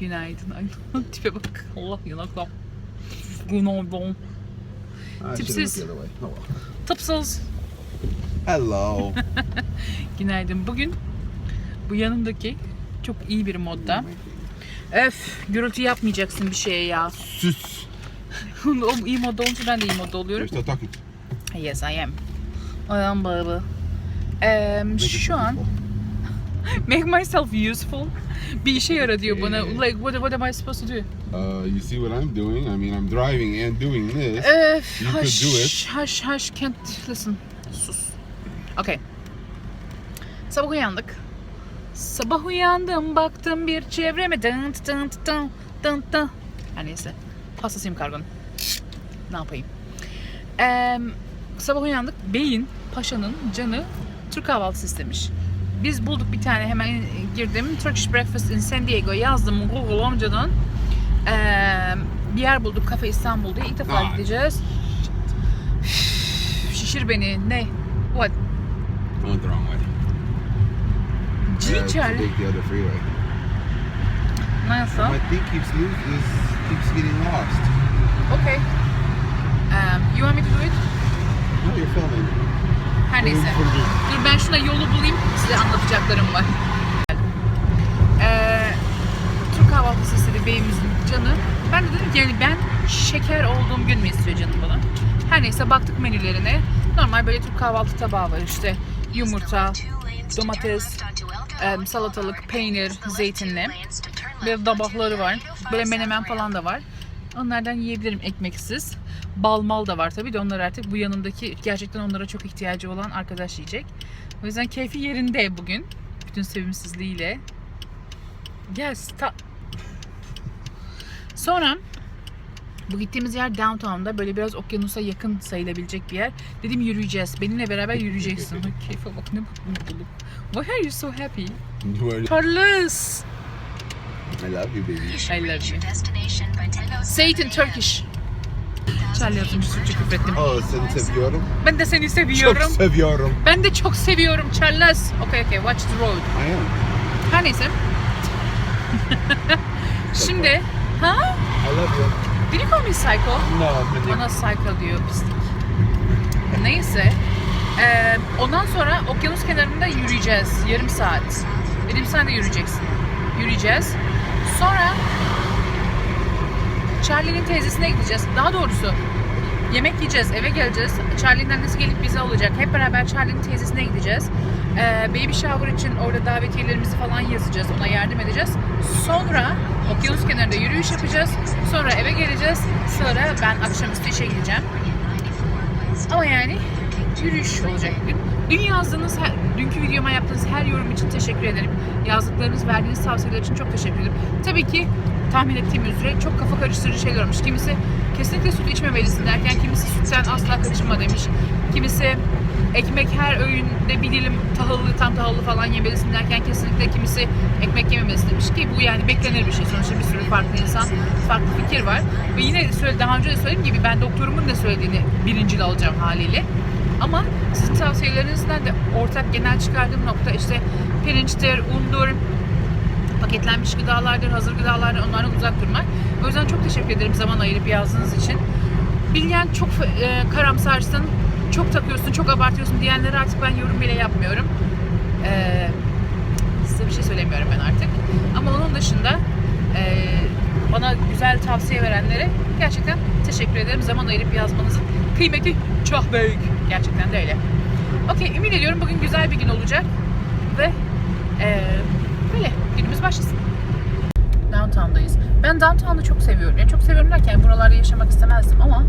Günaydın. Ay tipe bak. Allah yanaklam. Günaydın. I should Tipsiz. have went the other way. Oh well. Tıpsız. Hello. Günaydın. Bugün bu yanımdaki çok iyi bir modda. Öf gürültü yapmayacaksın bir şeye ya. Sus. o iyi modda olunca ben de iyi modda You're oluyorum. still talking. Yes I am. I am baby. Em, Make it şu an useful. make myself useful. Bir işe yara diyor bana. Like what, what am I supposed to do? Uh, you see what I'm doing? I mean, I'm driving and doing this. Öf, You could hush, do it. hush, hush, can't listen. Sus. Okay. Sabah uyandık. Sabah uyandım, baktım bir çevreme. Dın dın dın dın dın. Her neyse. Hastasıyım kargonun. Ne yapayım? Eee, sabah uyandık. Beyin, paşanın canı Türk kahvaltısı istemiş. Biz bulduk bir tane hemen girdim. Turkish Breakfast in San Diego yazdım Google amcadan. Eee, bir yer bulduk Kafe İstanbul diye. İlk defa Aa. gideceğiz. Şişir beni. Ne? What? Went the wrong way. Ginger. take the other freeway. Nasıl? My thing keeps losing, keeps getting lost. Okay. Um, you want me to do it? No, you're filming. Her neyse. Dur ben şuna yolu bulayım. Size anlatacaklarım var. Ee, Türk kahvaltısı istedi beyimizin canı. Ben de dedim ki yani ben şeker olduğum gün mü istiyor canım bana? Her neyse baktık menülerine. Normal böyle Türk kahvaltı tabağı var işte. Yumurta, domates, salatalık, peynir, zeytinli. Böyle tabakları var. Böyle menemen falan da var. Onlardan yiyebilirim ekmeksiz. Bal mal da var tabii de onlar artık bu yanındaki gerçekten onlara çok ihtiyacı olan arkadaş yiyecek. O yüzden keyfi yerinde bugün. Bütün sevimsizliğiyle. Gel stop. Sonra bu gittiğimiz yer downtown'da böyle biraz okyanusa yakın sayılabilecek bir yer. Dedim yürüyeceğiz. Benimle beraber yürüyeceksin. Keyfe bak ne mutluluk. Why are you so happy? Carlos! I love you, baby. I love you. Say it in Turkish. Charlie yazınca Türkçe küfrettim. Oh, seni seviyorum. Ben de seni Çok seviyorum. seviyorum. Ben de çok seviyorum Charles. Okay okay watch the road. I am. Her neyse. Şimdi ha? I love you. Did you call me psycho? No, I'm Bana psycho diyor pislik. Neyse. Ee, ondan sonra okyanus kenarında yürüyeceğiz. Yarım saat. Dedim sen de yürüyeceksin. Yürüyeceğiz. Sonra Charlie'nin teyzesine gideceğiz. Daha doğrusu yemek yiyeceğiz, eve geleceğiz. Charlie'nin annesi gelip bizi alacak. Hep beraber Charlie'nin teyzesine gideceğiz. Ee, baby shower için orada davetiyelerimizi falan yazacağız. Ona yardım edeceğiz. Sonra okyanus kenarında yürüyüş yapacağız. Sonra eve geleceğiz. Sonra ben akşamüstü işe gideceğim. Ama yani yürüyüş olacak bugün. Dün yazdığınız, her, dünkü videoma yaptığınız her yorum için teşekkür ederim. Yazdıklarınız, verdiğiniz tavsiyeler için çok teşekkür ederim. Tabii ki tahmin ettiğim üzere çok kafa karıştırıcı şeyler olmuş. Kimisi kesinlikle süt içmemelisin derken, kimisi sütten asla kaçınma demiş. Kimisi ekmek her öğünde bir dilim tahıllı, tam tahıllı falan yemelisin derken kesinlikle kimisi ekmek yememelisin demiş ki bu yani beklenir bir şey. Sonuçta bir sürü farklı insan, farklı fikir var. Ve yine söyle, daha önce de söylediğim gibi ben doktorumun ne söylediğini birincil alacağım haliyle. Ama sizin tavsiyelerinizden de ortak genel çıkardığım nokta işte pirinçtir, undur, paketlenmiş gıdalardır, hazır gıdalardır onlardan uzak durmak. O yüzden çok teşekkür ederim zaman ayırıp yazdığınız için. Bilgen çok e, karamsarsın, çok takıyorsun, çok abartıyorsun diyenlere artık ben yorum bile yapmıyorum. E, size bir şey söylemiyorum ben artık. Ama onun dışında e, bana güzel tavsiye verenlere gerçekten teşekkür ederim. Zaman ayırıp yazmanızın kıymeti çok büyük. Gerçekten de öyle. Okey, ümit ediyorum bugün güzel bir gün olacak. Ve e, böyle günümüz başlasın. Downtown'dayız. Ben downtown'u çok seviyorum. Yani çok seviyorum derken buralarda yaşamak istemezdim ama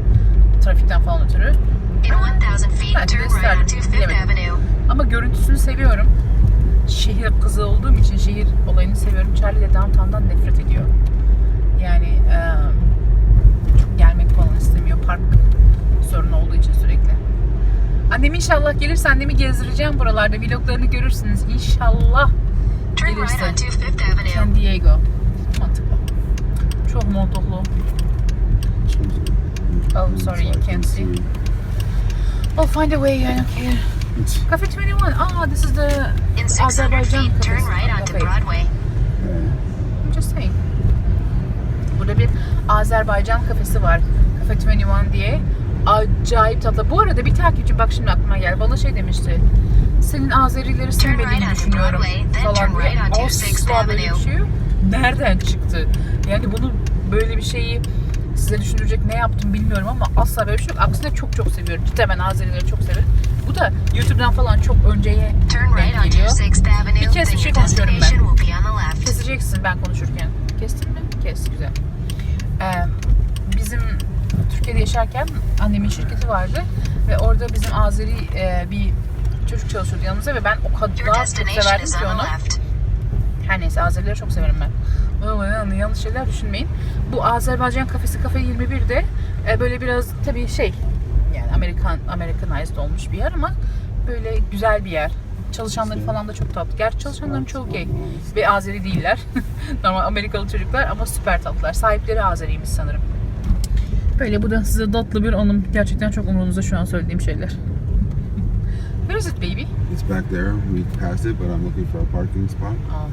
trafikten falan ötürü. In 1000 feet, Belki de isterdim, bilemedim. Ama görüntüsünü seviyorum. Şehir kızı olduğum için şehir olayını seviyorum. Charlie de downtown'dan nefret ediyor. Yani çok gelmek falan istemiyor. Park sorunu olduğu için sürekli. Annem inşallah gelirse annemi gezdireceğim buralarda. Vloglarını görürsünüz. İnşallah gelirse. San Diego. Mantıklı. Çok mantıklı. Oh, sorry, you can't see. I'll find a way, I don't care. Cafe 21. Ah, this is the In 600 Azerbaijan feet, turn cafe. right onto. Broadway. I'm just saying. Azerbaycan kafesi var. Cafe 21 diye. Acayip tatlı. Bu arada bir takipçi bak şimdi aklıma geldi. Bana şey demişti. Senin Azerileri sevmediğini düşünüyorum falan diye. Asla böyle bir şey yok. Nereden çıktı? Yani bunu böyle bir şeyi size düşündürecek ne yaptım bilmiyorum ama asla böyle bir şey yok. Aksine çok çok seviyorum. Cidden ben Azerileri çok severim. Bu da YouTube'dan falan çok önceye denk geliyor. 6th Avenue, Bir kez bir şey konuşuyorum ben. Keseceksin ben konuşurken. Kestin mi? Kes. Güzel. Ee, bizim Türkiye'de yaşarken annemin şirketi vardı ve orada bizim Azeri e, bir çocuk çalışıyordu yanımızda ve ben o kadar çok severdim ki on onu. Her neyse Azerileri çok severim ben. Yanlış şeyler düşünmeyin. Bu Azerbaycan kafesi Kafe 21'de e, böyle biraz tabii şey yani Amerikan Americanized olmuş bir yer ama böyle güzel bir yer. Çalışanları falan da çok tatlı. Gerçi çalışanların çoğu gay ve Azeri değiller. Normal Amerikalı çocuklar ama süper tatlılar. Sahipleri Azeriymiş sanırım. Böyle bu da size tatlı bir anım. Gerçekten çok umurunuzda şu an söylediğim şeyler. Where is it baby? It's back there. We passed it, but I'm looking for a parking spot. Aa,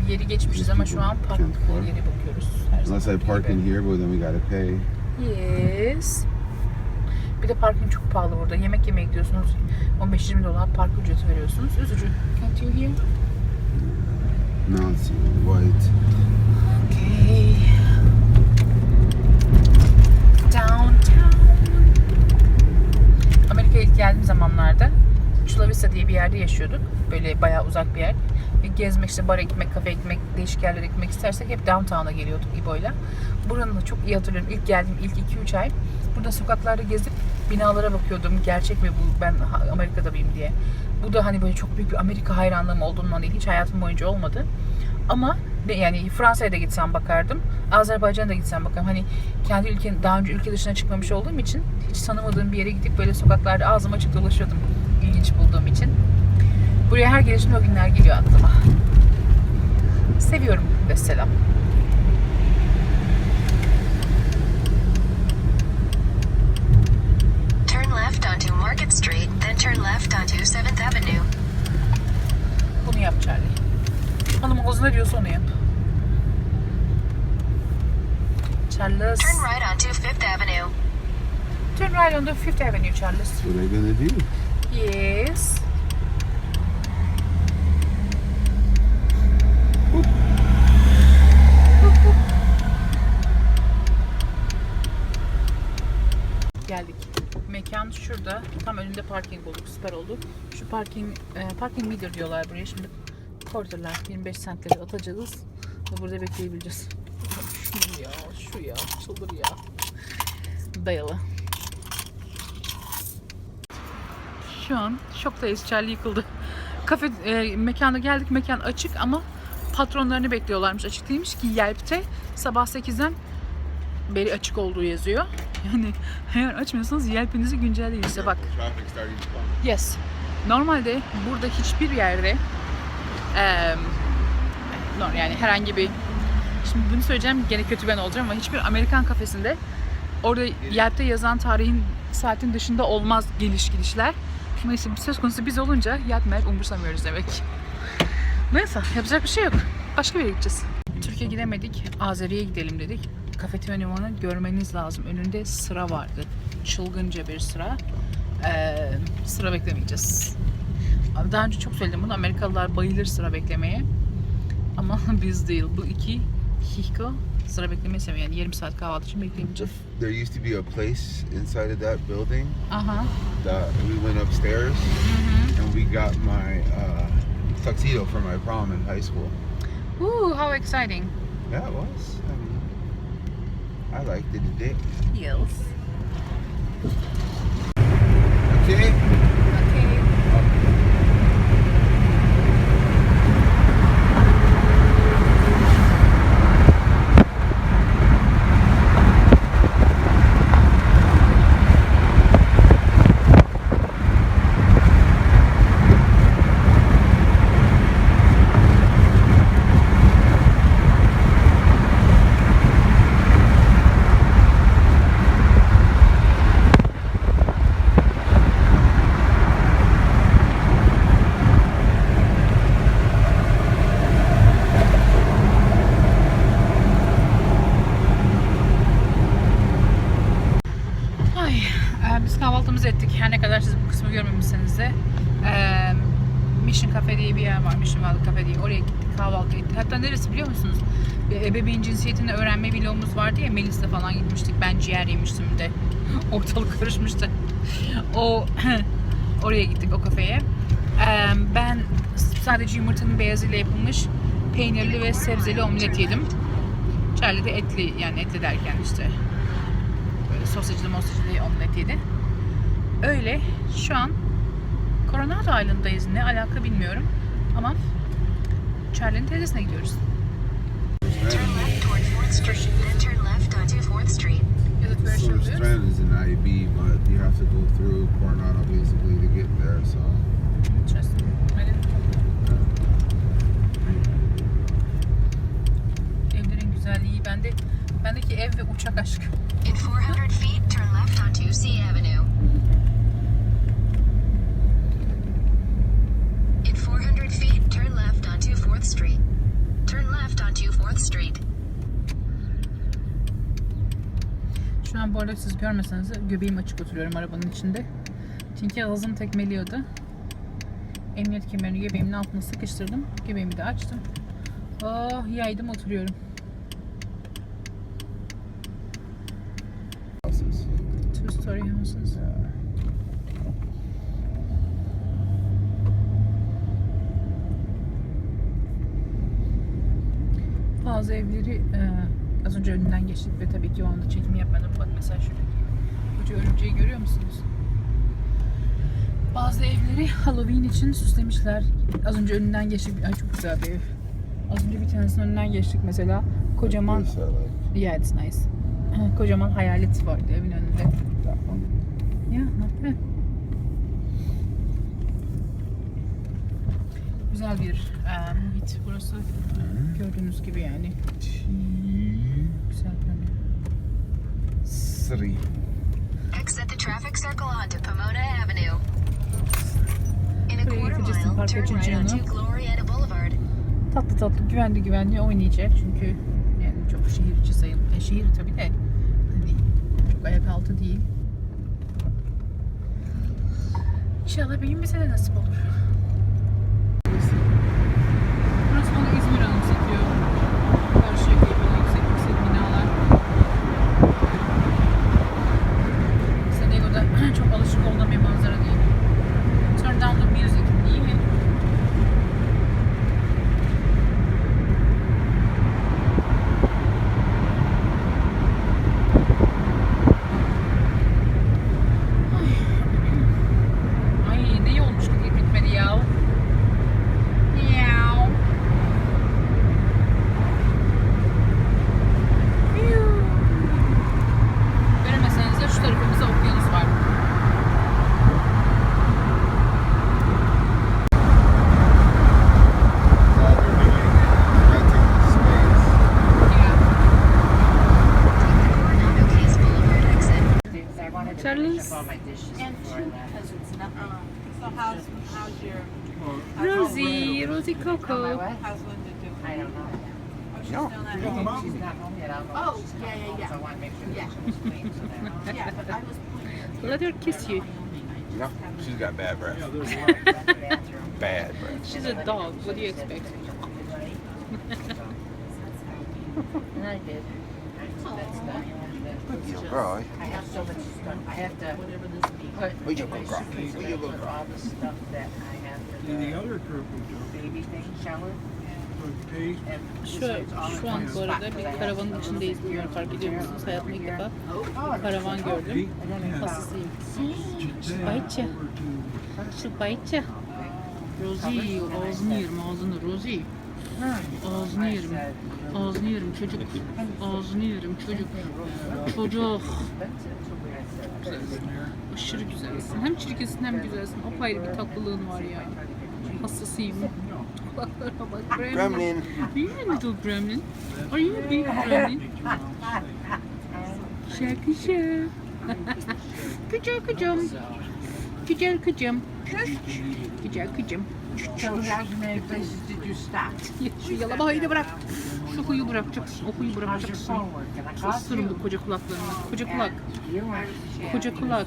bir yeri geçmişiz ama şu an park yeri bakıyoruz. Her Unless I park gibi. in here, but then we gotta pay. Yes. Bir de parking çok pahalı burada. Yemek yemeye gidiyorsunuz. 15-20 dolar park ücreti veriyorsunuz. Üzücü. Can't you hear? Now it's white. Okay. Downtown. Amerika'ya ilk geldiğim zamanlarda Chula Vista diye bir yerde yaşıyorduk. Böyle bayağı uzak bir yer. Ve gezmek işte bara gitmek, kafeye gitmek, değişik yerlere gitmek istersek hep downtown'a geliyorduk İbo'yla. Buranın da çok iyi hatırlıyorum. İlk geldiğim ilk 2-3 ay burada sokaklarda gezip binalara bakıyordum. Gerçek mi bu ben Amerika'da mıyım diye. Bu da hani böyle çok büyük bir Amerika hayranlığım olduğundan değil. Hiç hayatım boyunca olmadı. Ama yani Fransa'ya da gitsem bakardım. Azerbaycan'a da gitsem bakarım. Hani kendi ülke daha önce ülke dışına çıkmamış olduğum için hiç tanımadığım bir yere gidip böyle sokaklarda ağzım açık dolaşıyordum. İlginç bulduğum için. Buraya her gelişimde o günler geliyor aklıma. Seviyorum mesela. Turn left onto Market Street, then turn left onto 7th Avenue. Bunu yap Charlie. Hanım ağzı ne diyorsa onu yap. Charles. Turn right onto 5th Avenue. Turn right on the Fifth Avenue, Charles. What are they gonna do? Yes. Geldik. Mekan şurada. Tam önünde parking bulduk. Süper oldu. Şu parking e, parking meter diyorlar buraya. Şimdi quarterlar 25 centleri atacağız. Ve burada bekleyebileceğiz. Şu ya, şu ya, çıldır ya. Dayalı. Şu an şoktayız. Charlie yıkıldı. Kafe e, mekana geldik. Mekan açık ama patronlarını bekliyorlarmış. Açık değilmiş ki Yelp'te sabah 8'den beri açık olduğu yazıyor. Yani eğer açmıyorsanız Yelp'inizi güncelleyin işte bak. Yes. Normalde burada hiçbir yerde no- yani herhangi bir şimdi bunu söyleyeceğim gene kötü ben olacağım ama hiçbir Amerikan kafesinde orada Yelp'te yazan tarihin saatin dışında olmaz geliş gidişler. Neyse söz konusu biz olunca Melp umursamıyoruz demek. Neyse yapacak bir şey yok. Başka bir yere gideceğiz. Türkiye gidemedik. Azeri'ye gidelim dedik. Kafe 21'ı görmeniz lazım. Önünde sıra vardı. Çılgınca bir sıra. Ee, sıra beklemeyeceğiz. Daha önce çok söyledim bunu. Amerikalılar bayılır sıra beklemeye. Ama biz değil. Bu iki hiko sıra beklemeyi seviyor. Yani yarım saat kahvaltı için bekleyemeyeceğiz. There used to be a place inside of that building Aha. that we went upstairs and we got my uh, tuxedo for my prom in high school. Ooh, how exciting. Yeah, it was. I mean, I liked it today. Yes. Okay. Okay. Bir yer var. Mission Valley Cafe diye. Oraya gittik kahvaltı ettik. Hatta neresi biliyor musunuz? Ebeveyn cinsiyetini öğrenme vlogumuz vardı ya Melis'le falan gitmiştik. Ben ciğer yemiştim de. Ortalık karışmıştı. O oraya gittik o kafeye. Eee, ben sadece yumurtanın beyazıyla yapılmış peynirli ve sebzeli omlet yedim. Charlie de etli yani etli derken işte böyle sosisli mosisli omlet yedi. Öyle şu an Coronado Island'dayız. Ne alaka bilmiyorum. Ama Charlie'nin teyzesine gidiyoruz. Turn left toward 4th Street, then turn left onto 4th Street. Is it very Source short? Strand is in IB, but you have to go through Coronado basically to get there. So Interesting. I didn't know. Evlerin güzelliği. Bende, bendeki ev ve uçak aşkı. In 400 feet, turn left onto C Avenue. In 400 feet, turn left onto 4th Street. Turn left onto 4th Street. Şu an bu arada siz görmeseniz göbeğim açık oturuyorum arabanın içinde. Çünkü ağzım tekmeliyordu. Emniyet kemerini göbeğimin altına sıkıştırdım. Göbeğimi de açtım. Oh yaydım oturuyorum. Two story houses. Bazı evleri e, az önce önünden geçtik ve tabii ki o anda çekim yapmadım. Bak mesela şuradaki koca örümceği görüyor musunuz? Bazı evleri Halloween için süslemişler. Az önce önünden geçtik. Ay çok güzel bir ev. Az önce bir tanesinin önünden geçtik mesela. Kocaman? Yeah, it's nice. Kocaman hayalet vardı evin önünde. Ya, not bad. Güzel bir e, muhit burası. Gördüğünüz gibi yani. Güzel görünüyor. Three. Exit the traffic circle onto Pomona Avenue. In a quarter mile, turn right onto Glorieta Boulevard. Tatlı tatlı güvenli güvenli oynayacak çünkü yani çok şehir içi sayılır. E, şehir tabii de hani çok ayak altı değil. İnşallah benim bize de nasip olur. Burası Rosie, Rosie Coco. how's Linda doing? I don't know. Oh, she's still not home? She's not home yet. I'll go. Oh, She's yeah, not yeah, home, yeah. So I want to make sure Yeah. that she's clean. So that Yeah, but I was pointing Let her kiss you. No, she's got bad breath. Bad breath. She's a dog. What do you expect? And I did. That's done. Girl, I have so much stuff. I have to put Where you in go, my girl? suitcase Where you go, for all the stuff that I In the the other group we do, baby thing shower. And Şu, şu an bu arada bir karavanın içindeyiz. Bilmiyorum fark ediyor musunuz? Hayatımda ilk defa Oh, karavan gördüm. And about Hastasıyım. Over to Şu Bayçı. Rosie ağzını yerim ağzını Rosie. Ağzını yerim. Ağzını yerim çocuk. Ağzını yerim çocuk. Çocuk. Aşırı güzelsin. Hem çirkinsin hem güzelsin. Apayrı bir tatlılığın var yani. Hastasıyım. Kulaklarına bak. Gremlin. Gremlin. Are you a little gremlin? Are you a big gremlin? Şarkışa. Güzel kıcım. Güzel kıcım. Güzel kıcım. Şu yalamayı da bırak. bırakacaksın. How's your bırakacaksın. phone working? I called Isırım you. bu koca kulaklarını. Koca kulak. Koca kulak.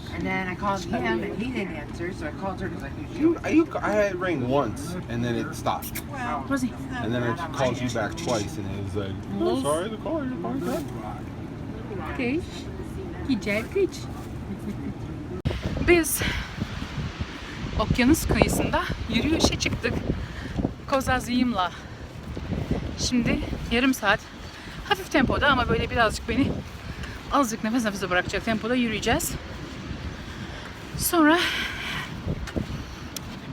You, you, I had ring once and then it stopped. And then I called you back twice and it was like, oh, sorry, the call, your call back. Kış. Güzel kış. Biz okyanus kıyısında yürüyüşe çıktık. Kozaziyim'la. Şimdi yarım saat hafif tempoda ama böyle birazcık beni azıcık nefes nefese bırakacak tempoda yürüyeceğiz. Sonra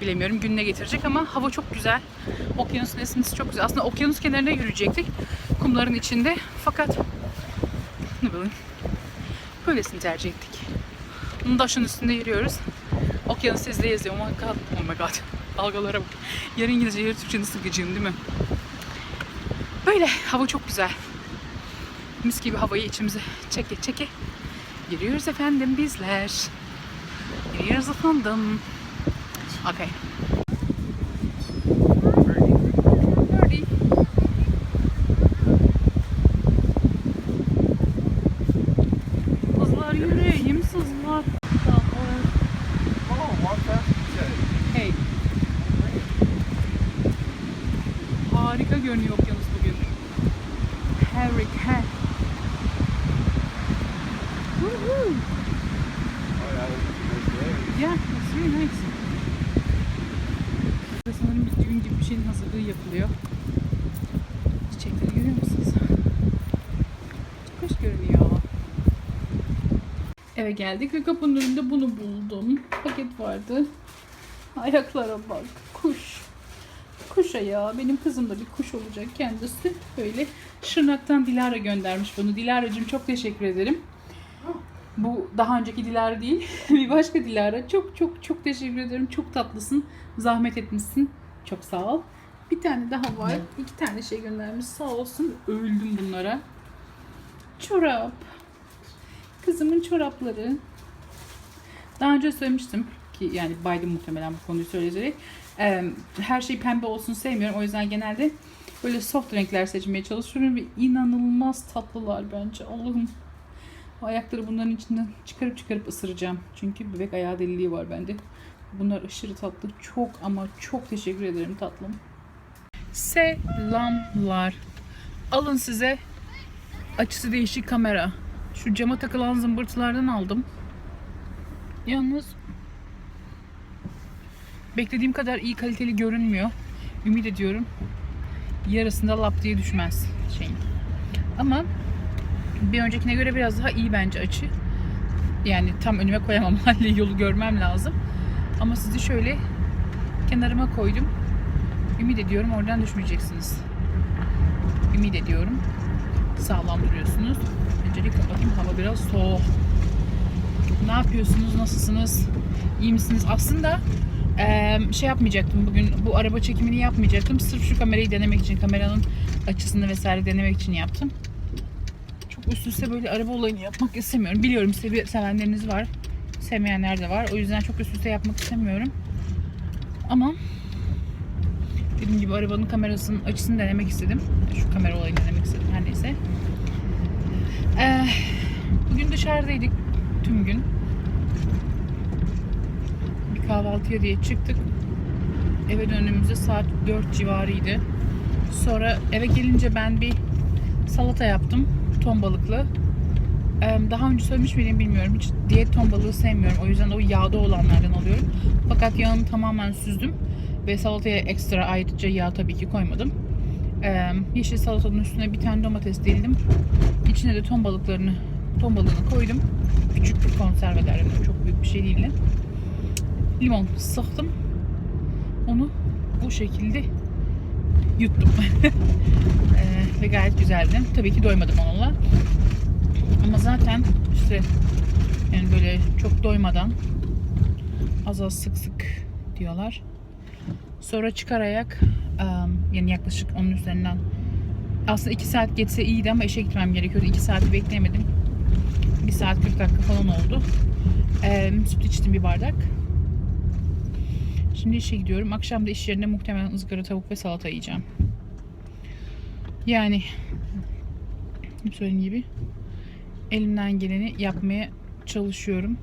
bilemiyorum gününe getirecek ama hava çok güzel. Okyanusun esintisi çok güzel. Aslında okyanus kenarında yürüyecektik. Kumların içinde. Fakat ne bileyim böylesini tercih ettik. Bunun taşın üstünde yürüyoruz. Okyanus yazıyor. Oh my god. Oh my god. Dalgalara bak. Yarın İngilizce, yarın Türkçe nasıl gıcığım değil mi? Böyle. Hava çok güzel. Mis gibi havayı içimize çeke çeke. Yürüyoruz efendim bizler. Yürüyoruz efendim. Okay. Birdie. Kızlar yüreğim sızlar. Oh, walk fast. Hey. Harika görünüyor okyanus bugün. Harika. Woohoo. Oh, yeah, that's a nice day. Yeah, it's really nice. Burada sanırım bir düğün gibi bir şeyin hazırlığı yapılıyor. Çiçekleri görüyor musunuz? Çok hoş görünüyor. Eve geldik ve kapının önünde bunu buldum. Paket vardı. Ayaklara bak. Kuş. Kuş ayağı. Benim kızım da bir kuş olacak kendisi. Böyle Şırnak'tan Dilara göndermiş bunu. Dilara'cığım çok teşekkür ederim. Bu daha önceki Dilara değil. bir başka Dilara. Çok çok çok teşekkür ederim. Çok tatlısın. Zahmet etmişsin. Çok sağ ol. Bir tane daha var. İki tane şey göndermiş. Sağ olsun. Öldüm bunlara. Çorap. Kızımın çorapları. Daha önce söylemiştim ki yani Biden muhtemelen bu konuyu söyleyecek. Her şey pembe olsun sevmiyorum. O yüzden genelde böyle soft renkler seçmeye çalışıyorum ve inanılmaz tatlılar bence. Allah'ım. O ayakları bunların içinden çıkarıp çıkarıp ısıracağım. Çünkü bebek ayağı deliliği var bende. Bunlar aşırı tatlı. Çok ama çok teşekkür ederim tatlım. Selamlar. Alın size açısı değişik kamera. Şu cama takılan zımbırtılardan aldım. Yalnız beklediğim kadar iyi kaliteli görünmüyor. Ümit ediyorum yarısında lap diye düşmez şeyin. Ama bir öncekine göre biraz daha iyi bence açı. Yani tam önüme koyamam. Halde yolu görmem lazım. Ama sizi şöyle kenarıma koydum. Ümit ediyorum oradan düşmeyeceksiniz. Ümit ediyorum. Sağlam duruyorsunuz. Öncelik kapatayım. Hava biraz soğuk. Ne yapıyorsunuz? Nasılsınız? İyi misiniz? Aslında şey yapmayacaktım bugün. Bu araba çekimini yapmayacaktım. Sırf şu kamerayı denemek için, kameranın açısını vesaire denemek için yaptım. Çok üst üste böyle araba olayını yapmak istemiyorum. Biliyorum sevi- sevenleriniz var. Sevmeyenler de var. O yüzden çok üst üste yapmak istemiyorum. Ama dediğim gibi arabanın kamerasının açısını denemek istedim. Şu kamera olayını denemek istedim her neyse. Ee, bugün dışarıdaydık tüm gün. Bir kahvaltıya diye çıktık. Eve döndüğümüzde saat 4 civarıydı. Sonra eve gelince ben bir salata yaptım. Ton balıklı. Daha önce söylemiş miydim bilmiyorum. Hiç diyet ton balığı sevmiyorum. O yüzden o yağda olanlardan alıyorum. Fakat yağını tamamen süzdüm. Ve salataya ekstra ayrıca yağ tabii ki koymadım. Ee, yeşil salatanın üstüne bir tane domates dildim. İçine de ton balıklarını, ton balığını koydum. Küçük bir konserveler, yani çok büyük bir şey değildi. Limon sıktım. Onu bu şekilde yuttum. Ee, ve gayet güzeldi. Tabii ki doymadım onunla. Ama zaten işte yani böyle çok doymadan az az sık sık diyorlar. Sonra çıkar ayak yani yaklaşık onun üzerinden aslında 2 saat geçse iyiydi ama işe gitmem gerekiyordu. 2 saati bekleyemedim. 1 saat 40 dakika falan oldu. Ee, süt içtim bir bardak. Şimdi işe gidiyorum. Akşam da iş yerinde muhtemelen ızgara tavuk ve salata yiyeceğim. Yani söylediğim gibi elimden geleni yapmaya çalışıyorum.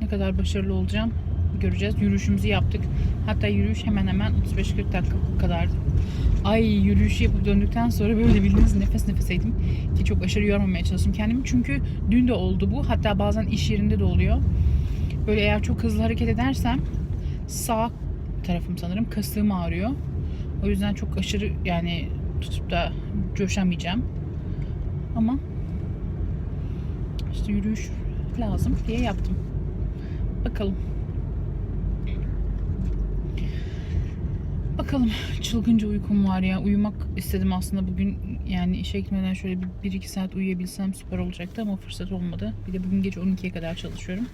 Ne kadar başarılı olacağım göreceğiz. Yürüyüşümüzü yaptık. Hatta yürüyüş hemen hemen 35-40 dakika kadardı. Ay yürüyüşü yapıp döndükten sonra böyle bildiğiniz nefes nefeseydim. Ki çok aşırı yormamaya çalıştım kendimi. Çünkü dün de oldu bu. Hatta bazen iş yerinde de oluyor. Böyle eğer çok hızlı hareket edersem sağ tarafım sanırım kasığım ağrıyor. O yüzden çok aşırı yani tutup da coşamayacağım. Ama işte yürüyüş lazım diye yaptım. Bakalım. Bakalım çılgınca uykum var ya. Uyumak istedim aslında bugün yani işe gitmeden şöyle bir 1-2 saat uyuyabilsem süper olacaktı ama fırsat olmadı. Bir de bugün gece 12'ye kadar çalışıyorum.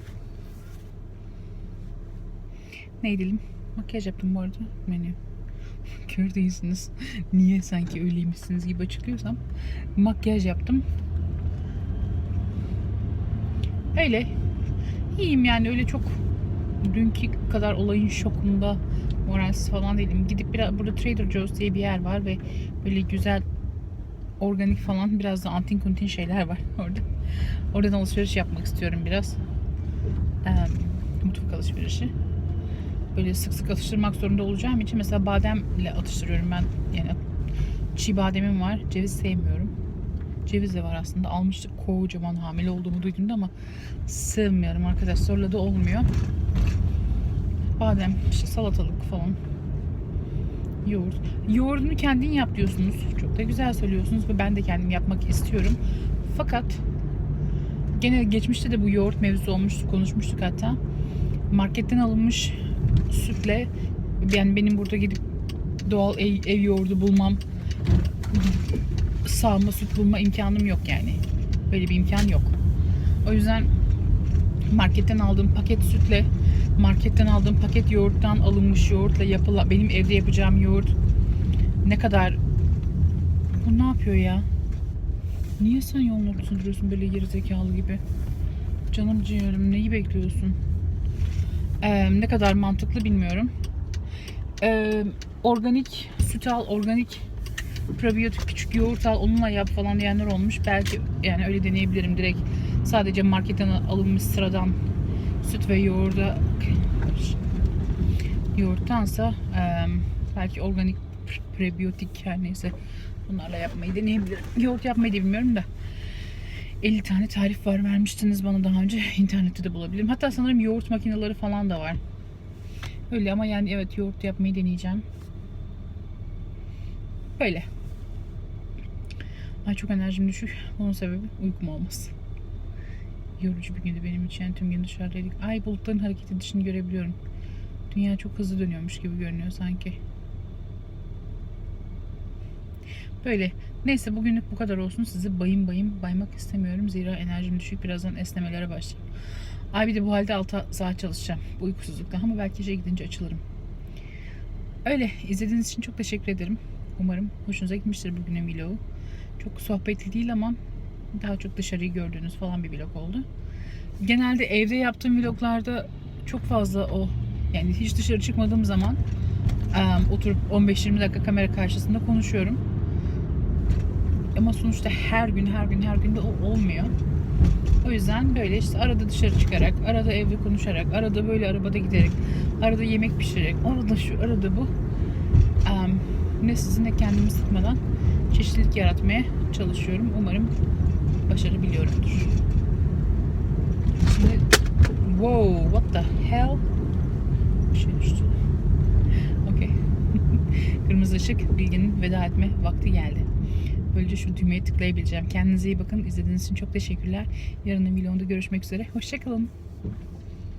Ne edelim? Makyaj yaptım bu arada. Menü. Kör değilsiniz. Niye sanki öyleymişsiniz gibi açıklıyorsam. Makyaj yaptım. Öyle. İyiyim yani öyle çok dünkü kadar olayın şokunda moralsiz falan değilim. Gidip biraz burada Trader Joe's diye bir yer var ve böyle güzel organik falan biraz da antin kuntin şeyler var orada. Oradan alışveriş yapmak istiyorum biraz. Ee, mutfak alışverişi. Böyle sık sık atıştırmak zorunda olacağım için mesela bademle atıştırıyorum ben. Yani çiğ bademim var. Ceviz sevmiyorum. Ceviz de var aslında. Almıştık kocaman hamile olduğumu duydum da ama sevmiyorum arkadaş. Zorla da olmuyor. Badem, işte salatalık falan. Yoğurt. Yoğurdunu kendin yap diyorsunuz. Çok da güzel söylüyorsunuz ve ben de kendim yapmak istiyorum. Fakat gene geçmişte de bu yoğurt mevzusu olmuştu. Konuşmuştuk hatta. Marketten alınmış sütle yani benim burada gidip doğal ev, ev yoğurdu bulmam sağma süt bulma imkanım yok yani. Böyle bir imkan yok. O yüzden marketten aldığım paket sütle marketten aldığım paket yoğurttan alınmış yoğurtla yapılan benim evde yapacağım yoğurt ne kadar bu ne yapıyor ya? Niye sen yolun ortasında duruyorsun böyle geri zekalı gibi? Canım ciğerim neyi bekliyorsun? Ee, ne kadar mantıklı bilmiyorum. Ee, organik süt al, organik probiyotik küçük yoğurt al onunla yap falan diyenler olmuş. Belki yani öyle deneyebilirim direkt sadece marketten alınmış sıradan süt ve yoğurda yoğurttansa e, belki organik prebiyotik her neyse bunlarla yapmayı deneyebilirim. Yoğurt yapmayı da bilmiyorum da 50 tane tarif var vermiştiniz bana daha önce internette de bulabilirim. Hatta sanırım yoğurt makineleri falan da var. Öyle ama yani evet yoğurt yapmayı deneyeceğim. Böyle. Ay çok enerjim düşük. Bunun sebebi uykum olması. Yorucu bir gündü benim için. Yani tüm gün dışarıdaydık. Ay bulutların hareket edişini görebiliyorum. Dünya çok hızlı dönüyormuş gibi görünüyor sanki. Böyle. Neyse bugünlük bu kadar olsun. Sizi bayım bayım baymak istemiyorum. Zira enerjim düşük. Birazdan esnemelere başlayayım. Ay bir de bu halde 6 saat çalışacağım. Bu uykusuzlukta. Ama belki işe gidince açılırım. Öyle. İzlediğiniz için çok teşekkür ederim. Umarım hoşunuza gitmiştir bugünün vlogu. Çok sohbetli değil ama daha çok dışarıyı gördüğünüz falan bir vlog oldu. Genelde evde yaptığım vloglarda çok fazla o yani hiç dışarı çıkmadığım zaman oturup 15-20 dakika kamera karşısında konuşuyorum. Ama sonuçta her gün her gün her gün de olmuyor. O yüzden böyle işte arada dışarı çıkarak, arada evde konuşarak, arada böyle arabada giderek, arada yemek pişirerek, arada şu, arada bu. ne sizin ne kendimi sıkmadan çeşitlilik yaratmaya çalışıyorum. Umarım başarabiliyorumdur. Şimdi wow what the hell bir şey düştü. Okey. Kırmızı ışık bilginin veda etme vakti geldi. Böylece şu düğmeye tıklayabileceğim. Kendinize iyi bakın. İzlediğiniz için çok teşekkürler. Yarının vlogunda görüşmek üzere. Hoşçakalın.